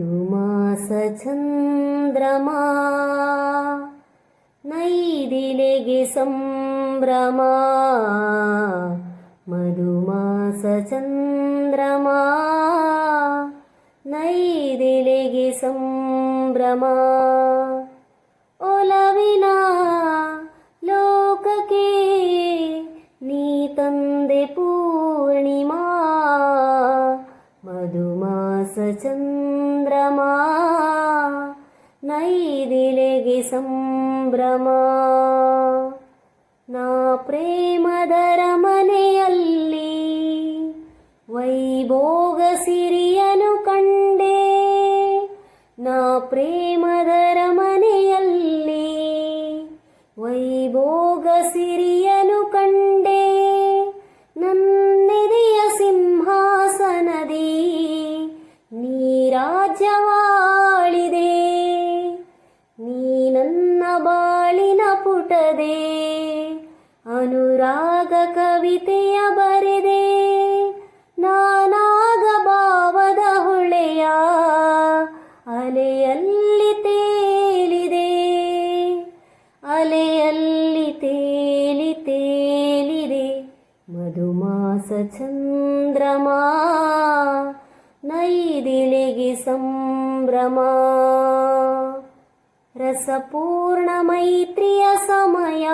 ಮಧುಮಾಸ ಚಂದ್ರಮಾ ನೈದಿಲೆಗೆ ಸಂಭ್ರಮ ಮಧುಮಾಸ ಚಂದ್ರಮಾ ನೈದಿಲೆಗೆ ಸಂಭ್ರಮ ಒಲವಿನ ಲೋಕಕ್ಕೆ ನೀ ತಂದೆ ಪೂರ್ಣಿಮಾ ಮಧುಮಾಸ ಸಂಭ್ರಮ. ನಾ ಪ್ರೇಮದರ ಮನೆಯಲ್ಲಿ ವೈಭೋಗ ಸಿರಿಯನು ಕಂಡೆ. ನಾ ಪ್ರೇಮದರ ಮನೆಯಲ್ಲಿ ವೈಭೋಗ ಸಿರಿಯನು ಪುಟದೆ ಅನುರಾಗ ಕವಿತೆಯ ಬರೆದೆ. ನಾನಾಗ ಭಾವದ ಹೊಳೆಯ ಅಲೆಯಲ್ಲಿ ತೇಲಿದೆ. ಅಲೆಯಲ್ಲಿ ತೇಲಿ ತೇಲಿದೆ. ಮಧುಮಾಸ ಚಂದ್ರಮಾ, ನೈದಿಲೆಗೆ ಸಂಭ್ರಮ. ರಸಪೂರ್ಣ ಮೈತ್ರಿಯ ಸಮಯ.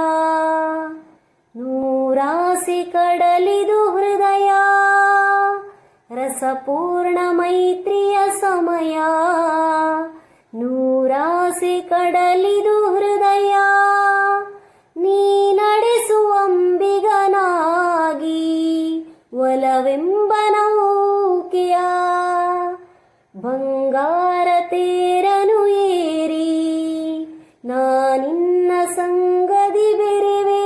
ನೂರಾಸಿ ಕಡಲಿದು ಹೃದಯ. ರಸಪೂರ್ಣ ಮೈತ್ರಿಯ ಸಮಯ. ನೂರಾಸಿ ಕಡಲಿದು ಹೃದಯ. ನೀ ನಡೆಸುವಂಬಿಗನಾಗಿ ಒಲವೆಂಬ ನಾನಿನ್ನ ಸಂಗದಿ ಬೆರೆವೆ,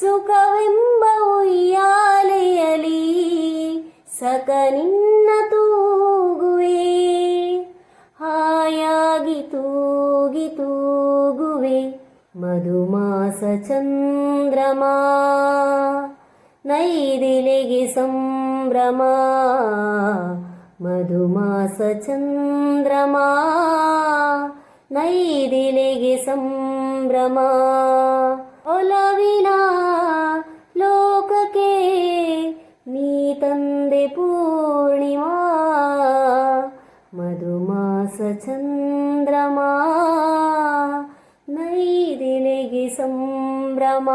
ಸುಖವೆಂಬ ಉಯ್ಯಾಲೆಯಲಿ ಸಕ ನಿನ್ನ ತೂಗುವೆ. ಹಾಯಾಗಿ ತೂಗಿ ತೂಗುವೆ ಮಧುಮಾಸ ಚಂದ್ರಮಾ, ನೈದಿಲೆಗೆ ಸಂಭ್ರಮ. ಮಧುಮಾಸ ಚಂದ್ರಮಾ ನೈದಿಲೆಗೆ ಸಂಭ್ರಮ. ಒಲವಿನ ಲೋಕಕ್ಕೆ ನೀ ತಂದೆ ಪೂರ್ಣಿಮಾ. ಮಧುಮಾಸ ಚಂದ್ರಮ. ನೈದಿಲೆಗೆ ಸಂಭ್ರಮ.